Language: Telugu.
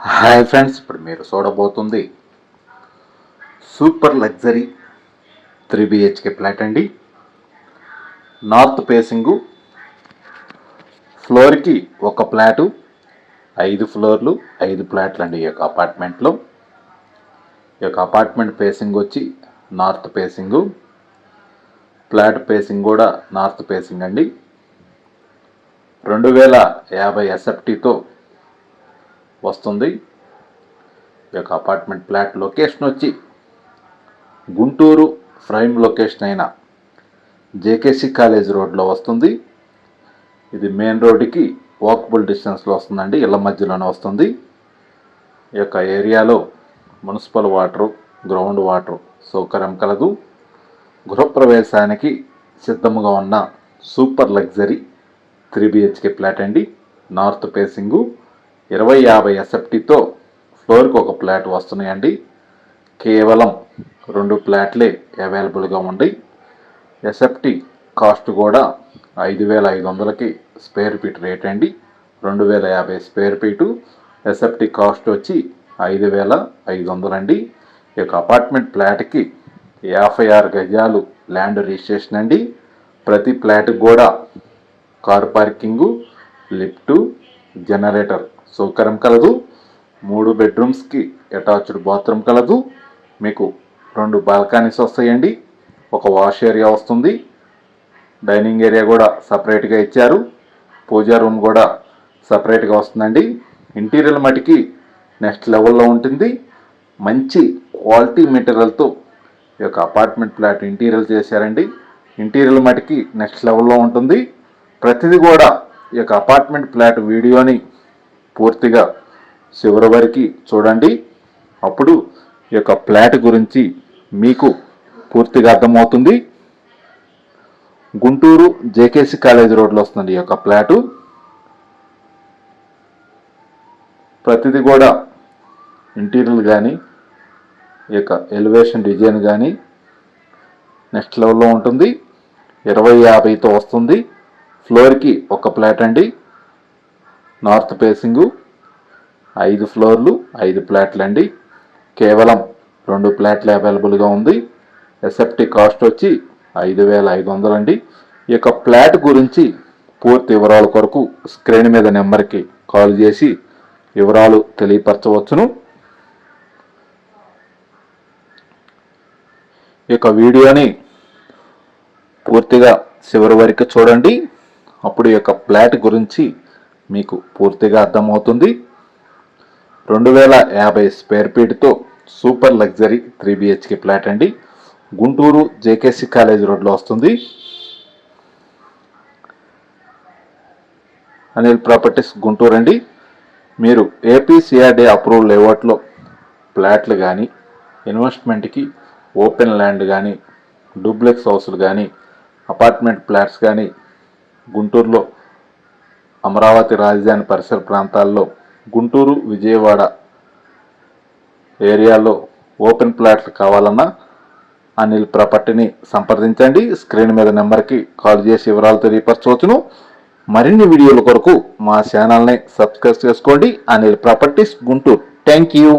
హాయ్ ఫ్రెండ్స్ ఇప్పుడు మీరు చూడబోతుంది super luxury three BHK flat అండి. నార్త్ ఫేసింగు ఫ్లోర్కి ఒక ఫ్లాటు ఐదు ఫ్లోర్లు ఐదు ఫ్లాట్లు అండి ఈ యొక్క అపార్ట్మెంట్లో. ఈ యొక్క అపార్ట్మెంట్ ఫేసింగ్ వచ్చి నార్త్ ఫేసింగు ఫ్లాట్ ఫేసింగ్ కూడా నార్త్ ఫేసింగ్ అండి. రెండు వేల యాభై ఎస్ఎఫ్టీతో వస్తుంది. ఈ యొక్క అపార్ట్మెంట్ ఫ్లాట్ లొకేషన్ వచ్చి గుంటూరు ప్రైమ్ లొకేషన్ అయిన జేకేసి కాలేజ్ రోడ్లో వస్తుంది. ఇది మెయిన్ రోడ్డుకి వాకబుల్ డిస్టెన్స్లో వస్తుందండి ఇళ్ళ మధ్యలోనే వస్తుంది. ఈ యొక్క ఏరియాలో మున్సిపల్ వాటరు గ్రౌండ్ వాటర్ సౌకర్యం కలదు. గృహప్రవేశానికి సిద్ధముగా ఉన్న super luxury three BHK flat అండి నార్త్ ఫేసింగు. ఇరవై యాభై ఎస్ఎఫ్టీతో ఫ్లోర్కి ఒక ఫ్లాట్ వస్తున్నాయండి. కేవలం రెండు ఫ్లాట్లే అవైలబుల్గా ఉన్నాయి ఎస్ఎఫ్టీ కాస్ట్ కూడా ఐదు వేల ఐదు వందలకి స్క్వేర్ ఫీట్ రేట్ అండి. రెండు వేల యాభై స్క్వేర్ ఫీటు. ఎస్ఎఫ్టీ కాస్ట్ వచ్చి ఐదు వేల ఐదు వందలండి ఈ యొక్క అపార్ట్మెంట్ ఫ్లాట్కి యాభై ఆరు గజాలు ల్యాండ్ రిజిస్ట్రేషన్ అండి. ప్రతి ఫ్లాట్కి కూడా కార్ పార్కింగు లిఫ్టు జనరేటర్. సౌకర్యం కలదు. మూడు బెడ్రూమ్స్కి అటాచ్డ్ బాత్రూమ్ కలదు. మీకు రెండు బాల్కనీస్ వస్తాయండి. ఒక వాష్ ఏరియా వస్తుంది. డైనింగ్ ఏరియా కూడా సపరేట్గా ఇచ్చారు. పూజా రూమ్ కూడా సపరేట్గా వస్తుందండి. ఇంటీరియర్ మటుకి నెక్స్ట్ లెవెల్లో ఉంటుంది. మంచి క్వాలిటీ మెటీరియల్తో ఈ యొక్క అపార్ట్మెంట్ ఫ్లాట్ ఇంటీరియర్ చేశారండి. ఇంటీరియర్ మటుకి నెక్స్ట్ లెవెల్లో ఉంటుంది. ప్రతిదీ కూడా ఈ యొక్క అపార్ట్మెంట్ ఫ్లాట్ వీడియోని పూర్తిగా చివరి వరకు చూడండి. అప్పుడు ఈ యొక్క ఫ్లాట్ గురించి మీకు పూర్తిగా అర్థమవుతుంది. గుంటూరు జేకేసి కాలేజ్ రోడ్లో వస్తుంది ఈ యొక్క ఫ్లాటు ప్రతిదీ కూడా ఇంటీరియర్ కానీ ఈ యొక్క ఎలివేషన్ డిజైన్ కానీ నెక్స్ట్ లెవెల్లో ఉంటుంది. ఇరవై యాభైతో వస్తుంది. ఫ్లోర్కి ఒక ప్లాట్ అండి. నార్త్ ఫేసింగు ఐదు ఫ్లోర్లు ఐదు ఫ్లాట్లు అండి కేవలం రెండు ప్లాట్లు అవైలబుల్గా ఉంది. ఎస్ఎఫ్టీ కాస్ట్ వచ్చి ఐదు వేల ఐదు వందలండి ఈ యొక్క ఫ్లాట్ గురించి పూర్తి వివరాల కొరకు స్క్రీన్ మీద నెంబర్కి కాల్ చేసి వివరాలు తెలియపరచవచ్చును. ఈ యొక్క వీడియోని పూర్తిగా చివరి వరకు చూడండి. అప్పుడు ఈ యొక్క ఫ్లాట్ గురించి మీకు పూర్తిగా అర్థమవుతుంది. రెండు వేల యాభై square ఫీట్తో super luxury three BHK flat అండి. గుంటూరు జేకేసి కాలేజ్ రోడ్లో వస్తుంది. అనిల్ ప్రాపర్టీస్ గుంటూరు అండి. మీరు ఏపీసీఆర్డీ అప్రూవ్ అప్రూవల్ లేఅవుట్లో ఫ్లాట్లు కానీ ఇన్వెస్ట్మెంట్కి ఓపెన్ ల్యాండ్ కానీ డూప్లెక్స్ హౌస్లు కానీ అపార్ట్మెంట్ ఫ్లాట్స్ కానీ గుంటూరులో అమరావతి రాజధాని పరిసర ప్రాంతాల్లో గుంటూరు విజయవాడ ఏరియాలో ఓపెన్ ప్లాట్లు కావాలన్నా అనిల్ ప్రాపర్టీని సంప్రదించండి. స్క్రీన్ మీద నెంబర్కి కాల్ చేసి వివరాలు తెలియపరచవచ్చును. మరిన్ని వీడియోల కొరకు మా ఛానల్ని సబ్స్క్రైబ్ చేసుకోండి. Anil properties Guntur. Thank you.